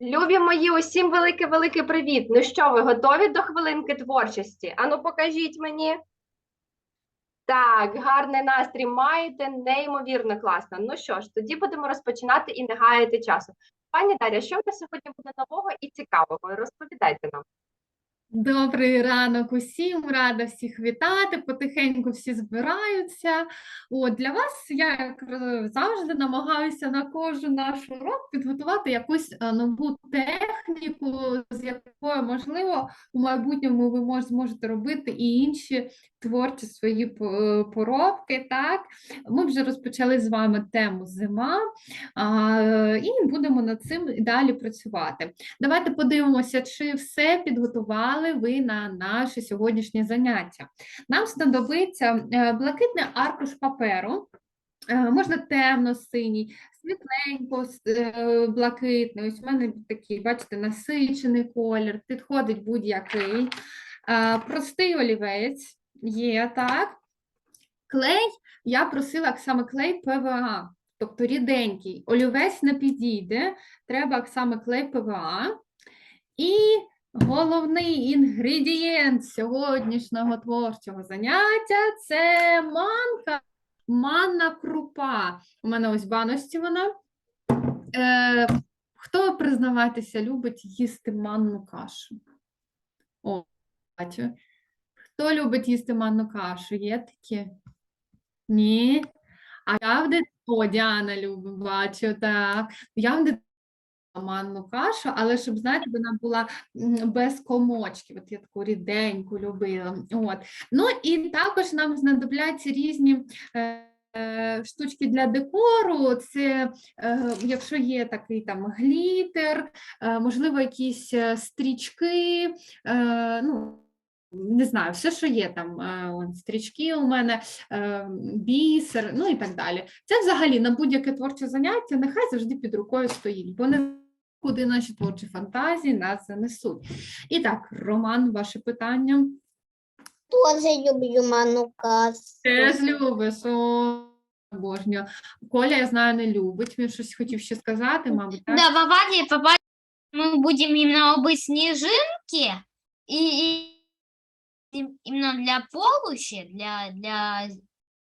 Любі мої, усім великий-великий привіт. Ну що, ви готові до хвилинки творчості? Ану, покажіть мені. Так, гарний настрій маєте, неймовірно класно. Ну що ж, тоді будемо розпочинати і не гаяти часу. Пані Дар'я, що в нас сьогодні буде нового і цікавого? Розповідайте нам. Добрий ранок усім, рада всіх вітати. Потихеньку всі збираються. От для вас я як завжди намагаюся на кожен наш урок підготувати якусь е, нову техніку, з якою можливо у майбутньому ви мож- зможете робити і інші творчі свої поробки. Так, ми вже розпочали з вами тему зима, а, і будемо над цим далі працювати. Давайте подивимося, чи все підготували ви на наше сьогоднішнє заняття. Нам знадобиться е, блакитний аркуш паперу. е, Можна темно-синій, світленько е, блакитний. Ось у мене такий, бачите, насичений колір, підходить будь-який. Простий олівець є, так. Клей, я просила саме клей ПВА, тобто ріденький. Олівець не підійде, треба саме клей ПВА. І головний інгредієнт сьогоднішнього творчого заняття це манка, манна крупа. У мене ось в баночці вона. Е, хто, признавайтеся, любить їсти манну кашу? О, бачу. Хто любить їсти манну кашу? Є такі? Ні. А я в дит... О, Діана любить, бачу, так. Я в дит... манну кашу, але щоб, знаєте, вона була без комочків. От я таку ріденьку любила. От. Ну і також нам знадобляться різні. е, Штучки для декору, це е, якщо є такий там глітер, е, можливо, якісь стрічки, ну, не знаю, все, що є там, стрічки у мене, бісер, ну і так далі. Це взагалі на будь-яке творче заняття нехай завжди під рукою стоїть, бо не куди наші творчі фантазії нас занесуть. І так, Роман, ваше питання. Тоже люблю манну. Теж любиш, о, обожнюю. Коля, я знаю, не любить. Він щось хотів ще сказати, мабуть, так? Да, попаде, попаде. Мы будем именно быть снежинки и, и им- именно для полущи, для, для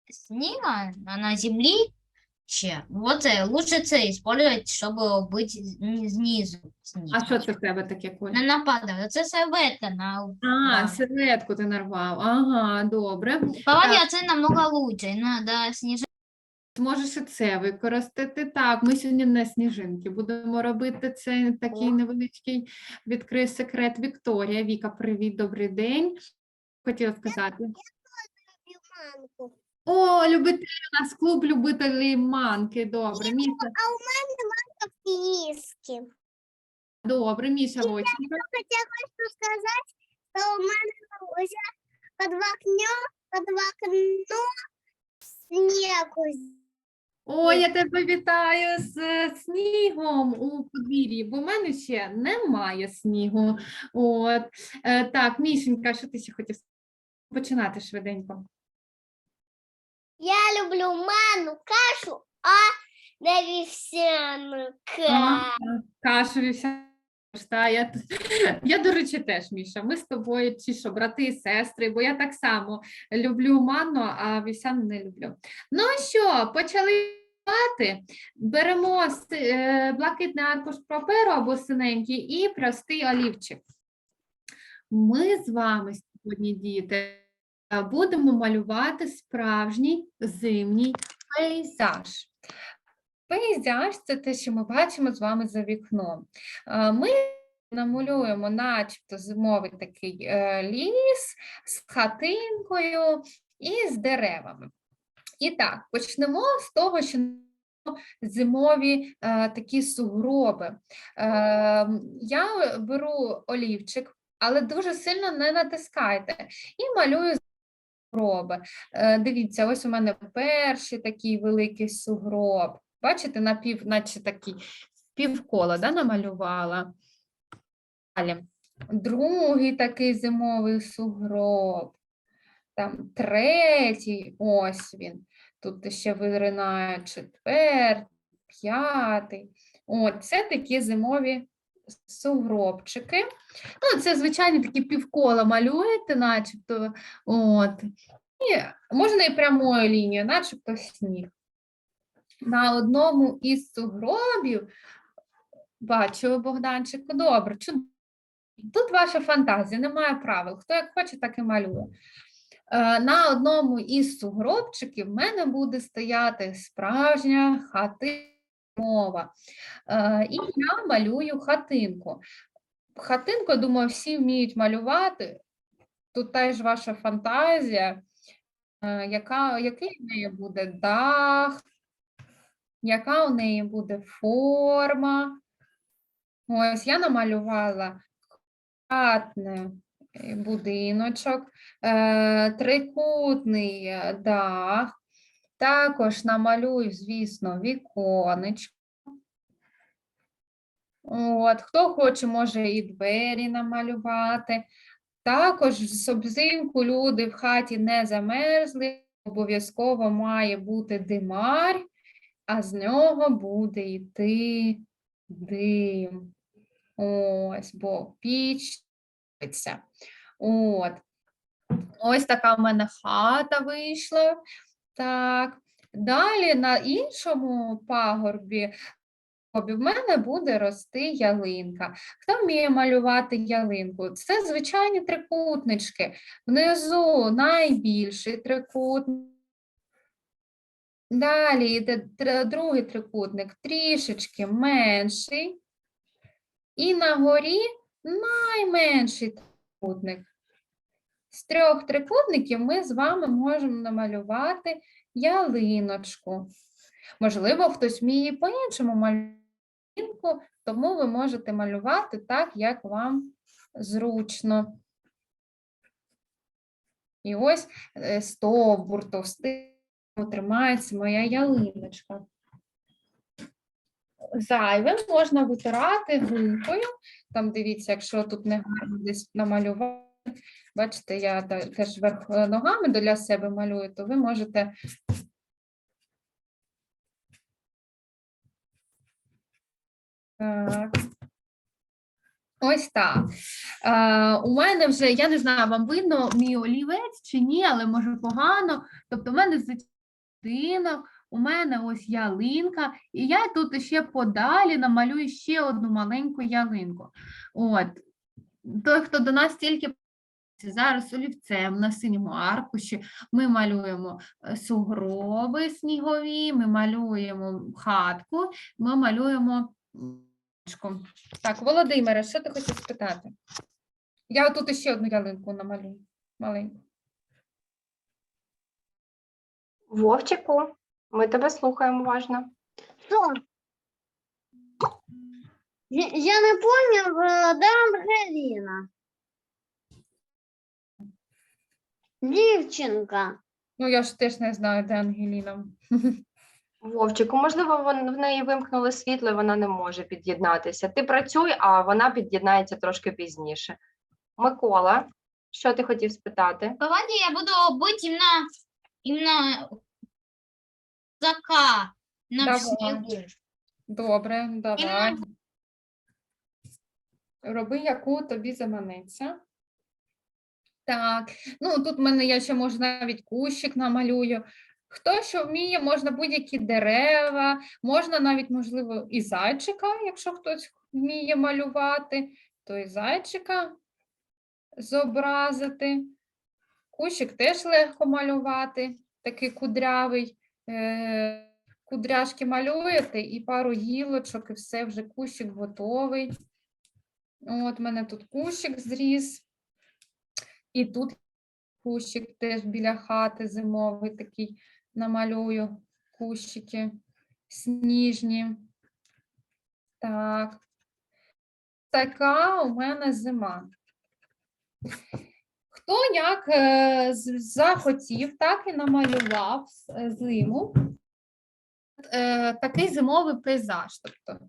снега, а на земли ще. Вот э, лучше це использовать, чтобы быть зни- снизу. снизу. А що це в тебе таке, Коля? Не нападає. Це серветка на А, да. серветку ти нарвав. Ага, добре. Попаде, це намного лучше. Надо снежинки. Можеш і це використати. Так, ми сьогодні не сніжинки. Будемо робити це такий О. невеличкий відкрий секрет. Вікторія. Віка, привіт, добрий день. Хотіла сказати. О, любителі у нас клуб любителів манки. Добре, Міша. А у мене манка фіски. Добре, Міша Войченко. Хотя хочу сказать, что у мене уже под окно, под окно снегу. О, я тебе вітаю з е, снігом у подвір'ї, бо в мене ще немає снігу. От. Е, так, Мішенька, що ти ще хотів починати швиденько? Я люблю манну кашу, а не вівсяну кашу. Кашу вівсяну. Та, я, я, до речі, теж, Міша. Ми з тобою чи що, брати і сестри, бо я так само люблю манну, а вівсяну не люблю. Ну що, почали? Беремо е, блакитний аркуш паперу або синенький і простий олівчик. Ми з вами сьогодні, діти, будемо малювати справжній зимній пейзаж. Пейзаж це те, що ми бачимо з вами за вікном. Е, Ми намалюємо, начебто, зимовий такий е, ліс з хатинкою і з деревами. І так, почнемо з того, що зимові е, такі сугроби. Е, я беру олівчик, але дуже сильно не натискайте, і малюю сугроби. Е, дивіться, ось у мене перший такий великий сугроб. Бачите, напів, наче такий півкола да, намалювала. Далі. Другий такий зимовий сугроб. Там третій, ось він. Тут ще виринає четвертий, п'ятий. От, це такі зимові сугробчики. Ну, це звичайні такі півкола малюєте, начебто. От. І можна і прямою лінією, начебто сніг. На одному із сугробів бачу, Богданчику, добре. Тут ваша фантазія, немає правил. Хто як хоче, так і малює. Е, На одному із сугробчиків в мене буде стояти справжня хатинова. Е, І я малюю хатинку. Хатинку, я думаю, всі вміють малювати. Тут теж ваша фантазія, Е, яка, який в неї буде дах, яка у неї буде форма. Ось я намалювала квадратний е, будиночок, трикутний дах. Також намалюю, звісно, віконечко. От, хто хоче, може і двері намалювати. Також взимку люди в хаті не замерзли, обов'язково має бути димар, а з нього буде йти дим. Ось, бо піч. От. Ось така в мене хата вийшла. Так. Далі на іншому пагорбі в мене буде рости ялинка. Хто вміє малювати ялинку? Це звичайні трикутнички. Внизу найбільший трикутник. Далі йде другий трикутник трішечки менший. І на горі найменший трикутник. З трьох трикутників ми з вами можемо намалювати ялиночку. Можливо, хтось вміє по-іншому малювати, тому ви можете малювати так, як вам зручно. І ось е, стовбур товстий тримається моя ялиночка. Зайвим можна витирати гумкою. Там дивіться, якщо тут не гарно десь намалювати. Бачите, я теж верх е, ногами для себе малюю, то ви можете Так. Ось так. Е, у мене вже, я не знаю, вам видно мій олівець чи ні, але може погано. Тобто, у мене будинок, у мене ось ялинка, і я тут ще подалі намалюю ще одну маленьку ялинку. От. Той, хто до нас тільки зараз олівцем на синьому аркуші, ми малюємо е, сугроби снігові, ми малюємо хатку, ми малюємо Так, Володимире, що ти хотів спитати? Я тут ще одну ялинку намалюю, маленьку. Вовчику, ми тебе слухаємо уважно. Что? Я, не понял, э, да, Дівчинка. Ну, я ж теж не знаю, де Ангеліна. Вовчику, можливо, вон- в неї вимкнули світло, і вона не може під'єднатися. Ти працюй, а вона під'єднається трошки пізніше. Микола, що ти хотів спитати? Давайте я буду быть именно, именно зака на Давай. снегу. Добре, давай. Роби, яку тобі заманеться. Так, ну тут в мене я ще можу навіть кущик намалюю. Хто що вміє, можна будь-які дерева, можна навіть, можливо, і зайчика, якщо хтось вміє малювати, то і зайчика зобразити. Кущик теж легко малювати, такий кудрявий. Е- кудряшки малюєте і пару гілочок, і все, вже кущик готовий. От, в мене тут кущик зріс. І тут кущик теж біля хати зимовий такий намалюю кущики сніжні. Так. Така у мене зима. Хто як е, захотів, так і намалював зиму. Е, такий зимовий пейзаж. Тобто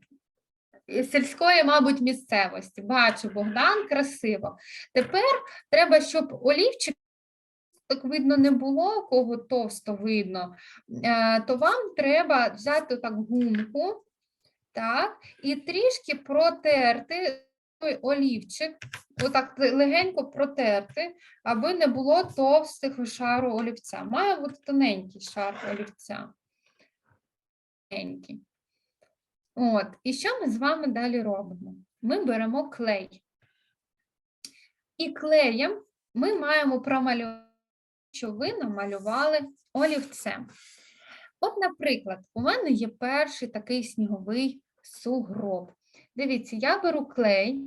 сільської, мабуть, місцевості. Бачу, Богдан, красиво. Тепер треба, щоб олівчик так видно не було, кого товсто видно, е, то вам треба взяти так гумку Так, і трішки протерти той олівчик, отак легенько протерти, аби не було товстих шару олівця. Має бути тоненький шар олівця. Тоненький. От, і що ми з вами далі робимо? Ми беремо клей. І клеєм ми маємо промалювати, що ви намалювали олівцем. От, наприклад, у мене є перший такий сніговий сугроб. Дивіться, я беру клей,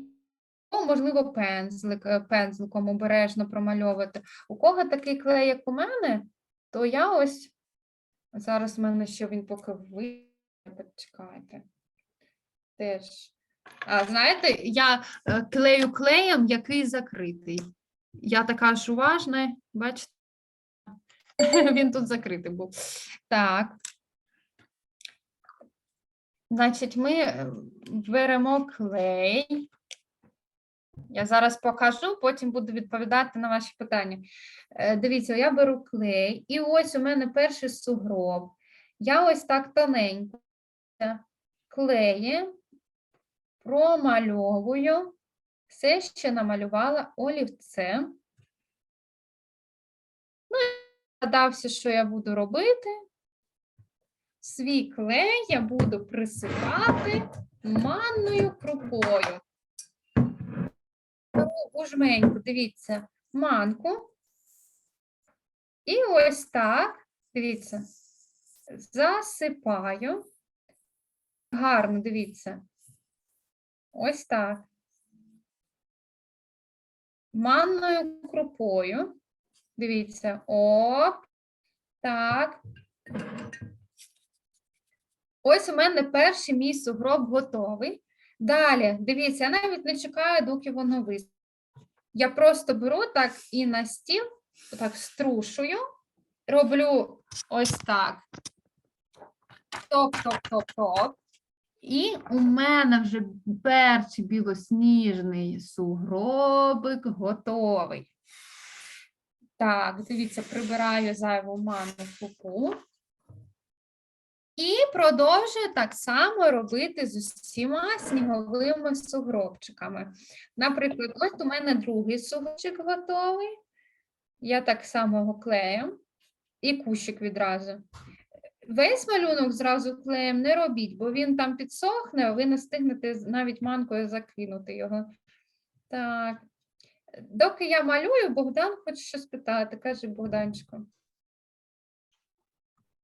можливо, пензлик, е, пензликом обережно промальовувати. У кого такий клей, як у мене, то я ось зараз в мене ще він поки ви. Почекайте. Теж. А, знаєте, я е, клею клеєм, який закритий. Я така ж уважна, бачите? Він тут закритий був. Так. Значить, ми е, беремо клей. Я зараз покажу, потім буду відповідати на ваші питання. Е, Дивіться, я беру клей, і ось у мене перший сугроб. Я ось так тоненько клеєм промальовую все, що намалювала олівцем. Ну, згадався, що я буду робити. Свій клей я буду присипати манною крупою. У жменьку, дивіться, манку. І ось так, дивіться, засипаю. Гарно, дивіться. Ось так. Манною крупою. Дивіться, оп. Так. Ось у мене перший мій сугроб готовий. Далі, дивіться, я навіть не чекаю, доки воно висохне. Я просто беру так і на стіл, так струшую, роблю ось так. Топ-топ-топ-топ. І у мене вже перший білосніжний сугробик готовий. Так, дивіться, прибираю зайву манну крупу. І продовжую так само робити з усіма сніговими сугробчиками. Наприклад, ось у мене другий сугробчик готовий. Я так само його клею і кущик відразу. Весь малюнок зразу клеєм не робіть, бо він там підсохне, а ви не встигнете навіть манкою закинути його. Так. Доки я малюю, Богдан хоче щось питати. Каже Богданчику.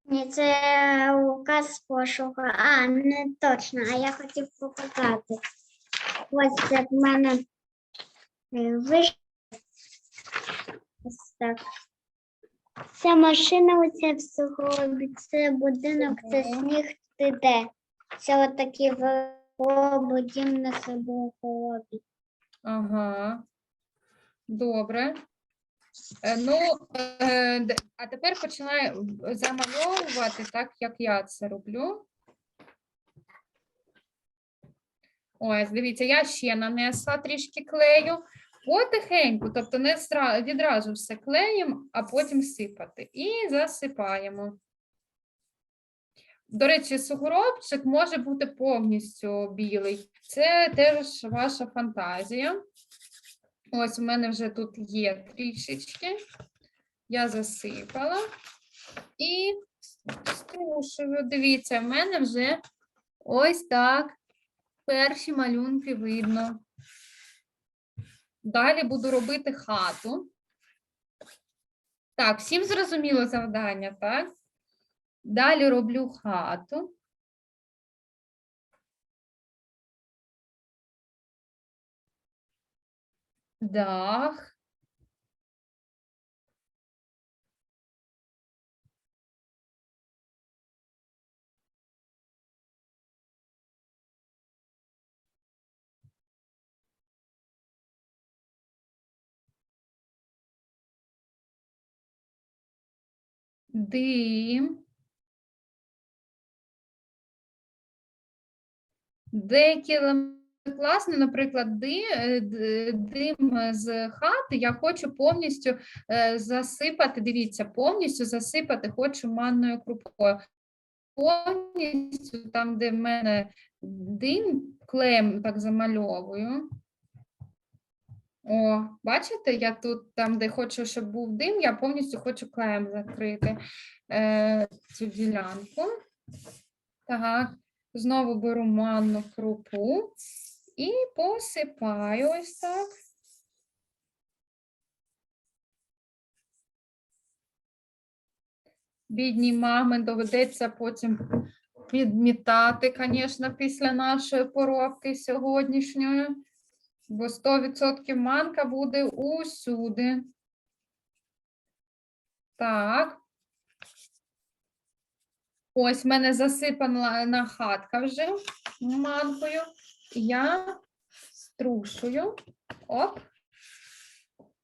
Ні, це указ пошуку. А, не точно, а я хотів показати. Ось це в мене виш. Ось так. Це машина, оце в сугробі, це будинок, це сніг, ти де. Це отакі в дім на сугробі. Ага. Добре. Е, Ну, е, д- а тепер починаю замальовувати так, як я це роблю. Ось, дивіться, я ще нанесла трішки клею. Потихеньку, тобто не відразу все клеїм, а потім сипати. І засипаємо. До речі, сугробчик може бути повністю білий. Це теж ваша фантазія. Ось у мене вже тут є трішечки. Я засипала і струшую. Дивіться, в мене вже ось так перші малюнки видно. Далі буду робити хату. Так, всім зрозуміло завдання, так? Далі роблю хату. Дах. Дим. Деякі класні, наприклад, е, дим з хати я хочу повністю е, засипати, дивіться, повністю засипати хочу манною крупою. Повністю там, де в мене дим клеєм так замальовую. О, бачите, я тут, там, де хочу, щоб був дим, я повністю хочу клеєм закрити е, цю ділянку. Так, знову беру манну крупу і посипаю ось так. Бідній мами доведеться потім підмітати, звісно, після нашої поробки сьогоднішньої, бо 100% манка буде усюди. Так. Ось в мене засипана на хатка вже манкою. Я струшую. Оп.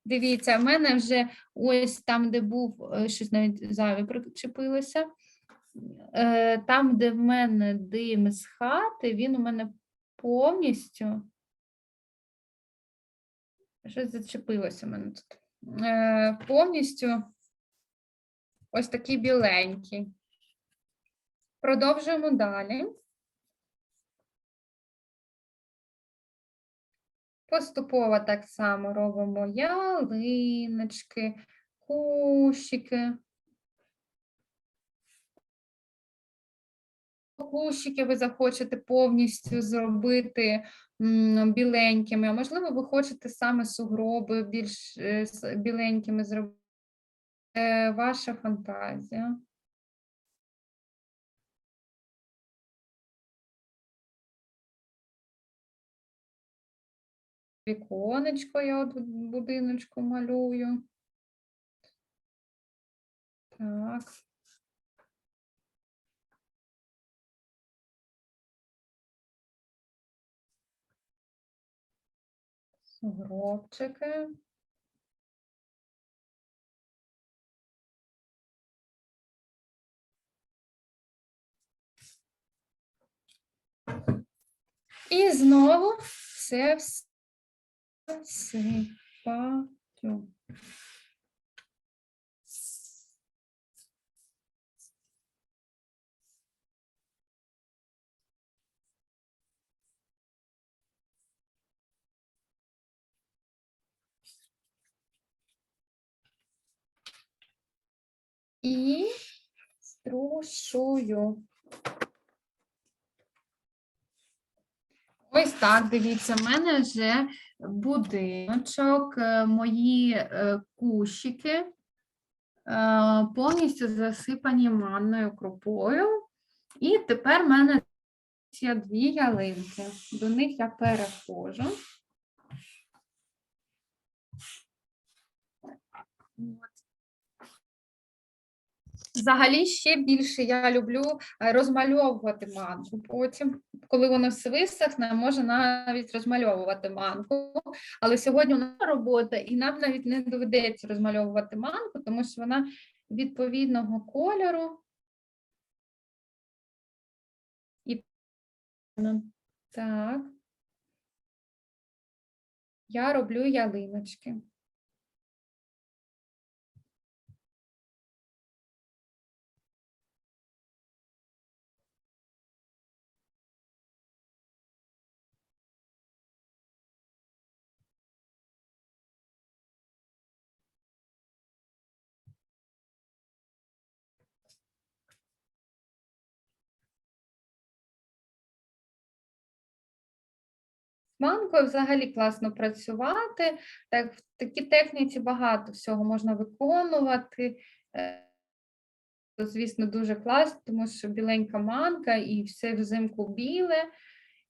Дивіться, в мене вже ось там, де був, е, щось навіть зайве причепилося. Е, Там, де в мене дим з хати, він у мене повністю. Щось зачепилося в мене тут. Е, Повністю ось такий біленький. Продовжуємо далі. Поступово так само робимо ялиночки, кущики. Кущики ви захочете повністю зробити біленькими, а можливо, ви хочете саме сугроби більш е, біленькими зробити. Е, Ваша фантазія. Віконечко я от будиночку малюю. Так. Сугробчики. І знову все всипаю. І струшую. Ось так, дивіться, в мене вже будиночок, е, мої е, кущики е, повністю засипані манною крупою. І тепер в мене є дві ялинки. До них я переходжу. От. Взагалі ще більше я люблю е, розмальовувати манку. Потім, коли воно все висохне, можна навіть розмальовувати манку. Але сьогодні у нас робота, і нам навіть не доведеться розмальовувати манку, тому що вона відповідного кольору. І так. Я роблю ялиночки. З манкою взагалі класно працювати. Так, в такій техніці багато всього можна виконувати. Е, Звісно, дуже класно, тому що біленька манка і все взимку біле,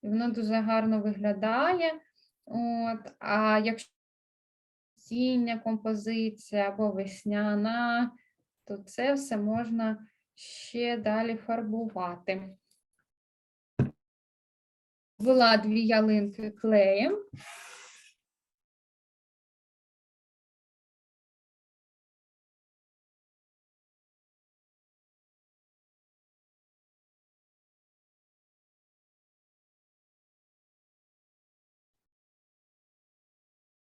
і воно дуже гарно виглядає. От, а якщо осіння композиція або весняна, то це все можна ще далі фарбувати. Ввела дві ялинки клеєм.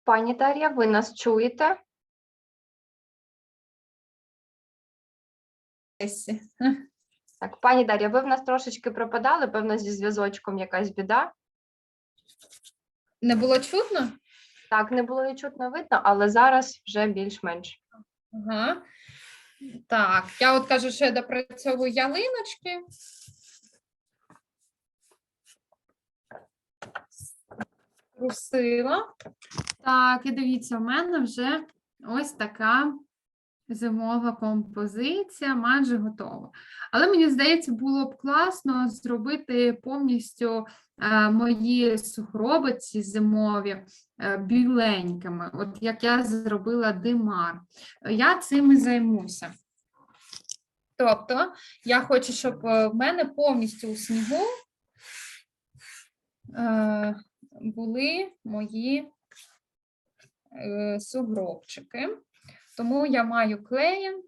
Пані Дар'я, ви нас чуєте? Есі. Так, пані Дар'я, ви в нас трошечки пропадали, певно, зі зв'язочком якась біда. Не було чутно? Так, не було і чутно видно, але зараз вже більш-менш. Ага. Так, я от кажу, що я допрацьовую ялиночки. Трусила. Так, і дивіться, у мене вже ось така зимова композиція, майже готова. Але мені здається, було б класно зробити повністю е, мої сугроби ці зимові е, біленькими, от як я зробила димар я цим і займуся. Тобто, я хочу, щоб е, в мене повністю у снігу були мої сугробчики. Тому я маю клеєм.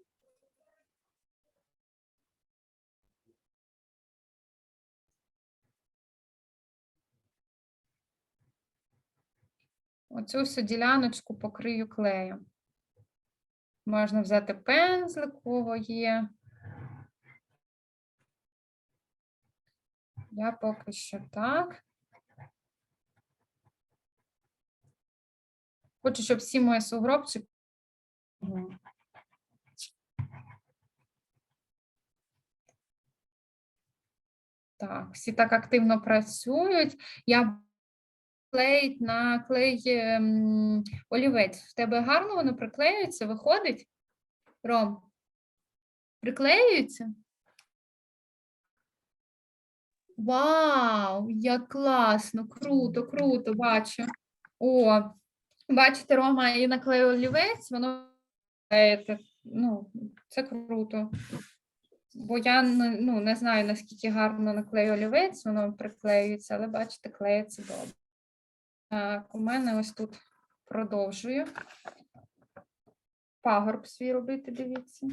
Оцю всю діляночку покрию клеєм. Можна взяти пензлик, кого є. Я поки що так. Хочу, щоб всі мої сугробчики. Так, всі так активно працюють. Я клеїть на клей ем, олівець. В тебе гарно воно приклеюється, виходить? Ром? Приклеюється? Вау, як класно, круто, круто, бачу. О, бачите, Рома і наклеїв олівець, воно клеїте. Ну, це круто. Бо я ну, не знаю, наскільки гарно наклею олівець, воно приклеюється, але бачите, клеїться добре. Так, у мене ось тут продовжую. Пагорб свій робити, дивіться.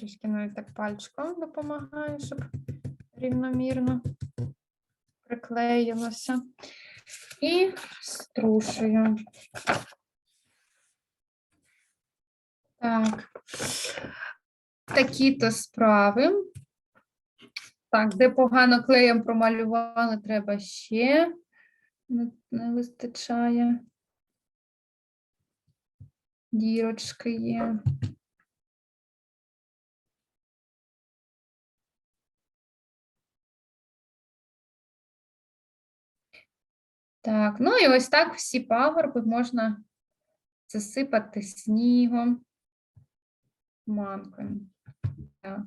Трішки навіть так пальчиком допомагаю, щоб рівномірно приклеїлося. І струшую. Так. Такі-то справи. Так, де погано клеєм промалювали, треба ще. Не, вистачає. Дірочки є. Так, ну і ось так всі пагорби можна засипати снігом, манкою. Так.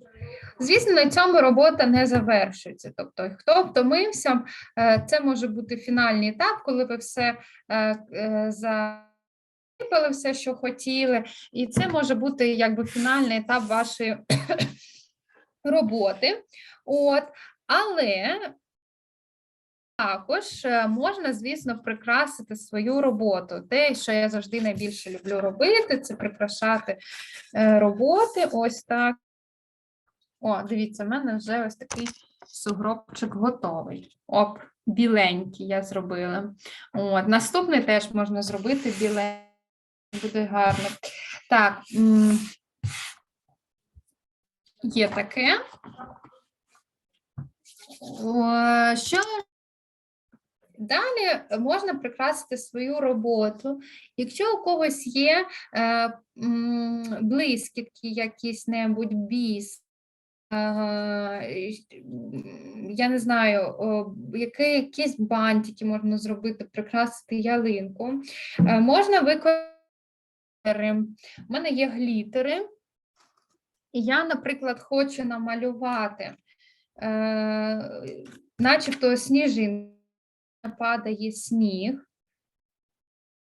Звісно, на цьому робота не завершується. Тобто, хто втомився, е, це може бути фінальний етап, коли ви все е, е, засипали, все, що хотіли, і це може бути якби фінальний етап вашої роботи. От, але також е, можна, звісно, прикрасити свою роботу. Те, що я завжди найбільше люблю робити, це прикрашати е, роботи. Ось так. О, дивіться, в мене вже ось такий сугробчик готовий. Оп, біленький я зробила. От, наступний теж можна зробити біленький, буде гарно. Так, є таке. Що Далі можна прикрасити свою роботу. Якщо у когось є е, блискітки, якісь небудь біс, е, я не знаю, які, якісь бантики можна зробити, прикрасити ялинку. Е, можна використати. У мене є глітери, і я, наприклад, хочу намалювати, е, начебто сніжинку падає сніг.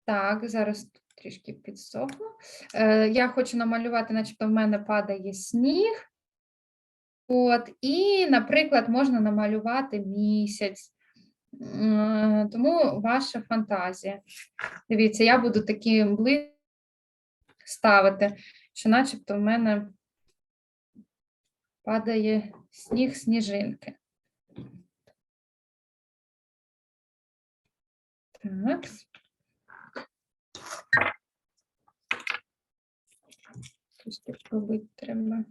Так, зараз тут трішки підсохну. Е, я хочу намалювати, начебто в мене падає сніг. От, і, наприклад, можна намалювати місяць. Тому ваша фантазія. Дивіться, я буду такі близько ставити, що начебто в мене падає сніг, сніжинки. Так. Трішки побити треба.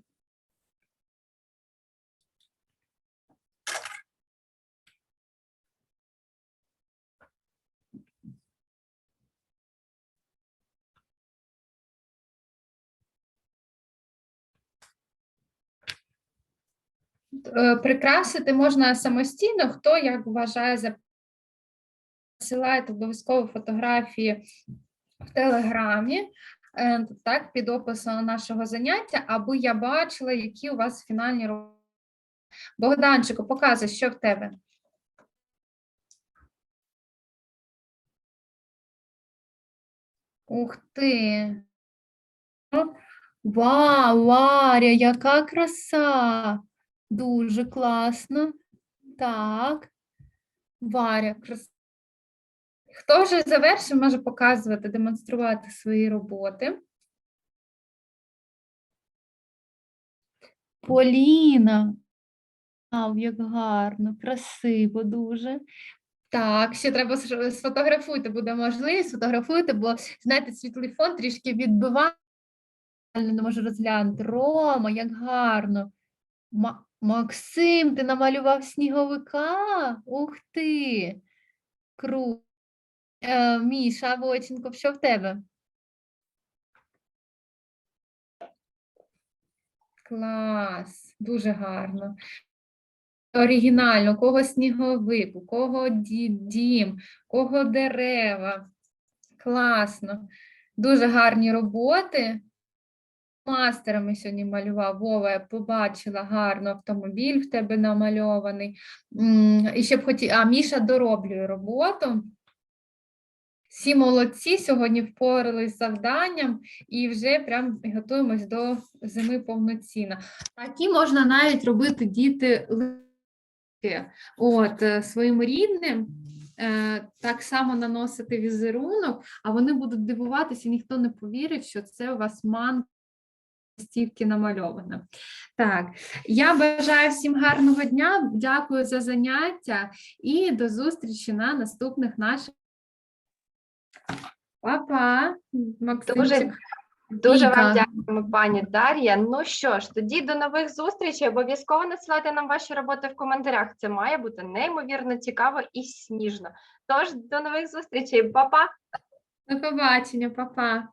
Е, Прикрасити можна самостійно, хто як вважає за Посилайте обов'язково фотографії в Телеграмі, е, так, під описом нашого заняття, аби я бачила, які у вас фінальні роботи. Богданчику, показуй, що в тебе. Ух ти. Вау, Варя, яка краса! Дуже класно. Так. Варя, краса. Хто вже завершив, може показувати, демонструвати свої роботи. Поліна. Вау, як гарно, красиво дуже. Так, ще треба сфотографуйте, буде можливість, сфотографуйте, бо знаєте, світлий фон трішки відбиває. Не можу розглянути. Рома, як гарно. Ма- Максим, ти намалював сніговика? Ух ти! Круто. Е, Міша Войченко, що в тебе? Клас, дуже гарно. Оригінально, кого сніговик, у кого дім, кого дерева. Класно. Дуже гарні роботи. Мастерами сьогодні малював. Вова, я побачила гарно автомобіль в тебе намальований. І ще б хотів, а Міша дороблює роботу. Всі молодці сьогодні впорались з завданням і вже прям готуємось до зими повноцінно. Такі можна навіть робити діти. От е, своїм рідним е, так само наносити візерунок, а вони будуть дивуватися, ніхто не повірить, що це у вас манка стільки намальована. Так, я бажаю всім гарного дня, дякую за заняття і до зустрічі на наступних наших. Па-па, Максимчик. Дуже вам дякуємо, пані Дар'я. Ну що ж, тоді до нових зустрічей. Обов'язково надсилайте нам ваші роботи в коментарях. Це має бути неймовірно цікаво і сніжно. Тож до нових зустрічей, Па-па! До побачення, па-па.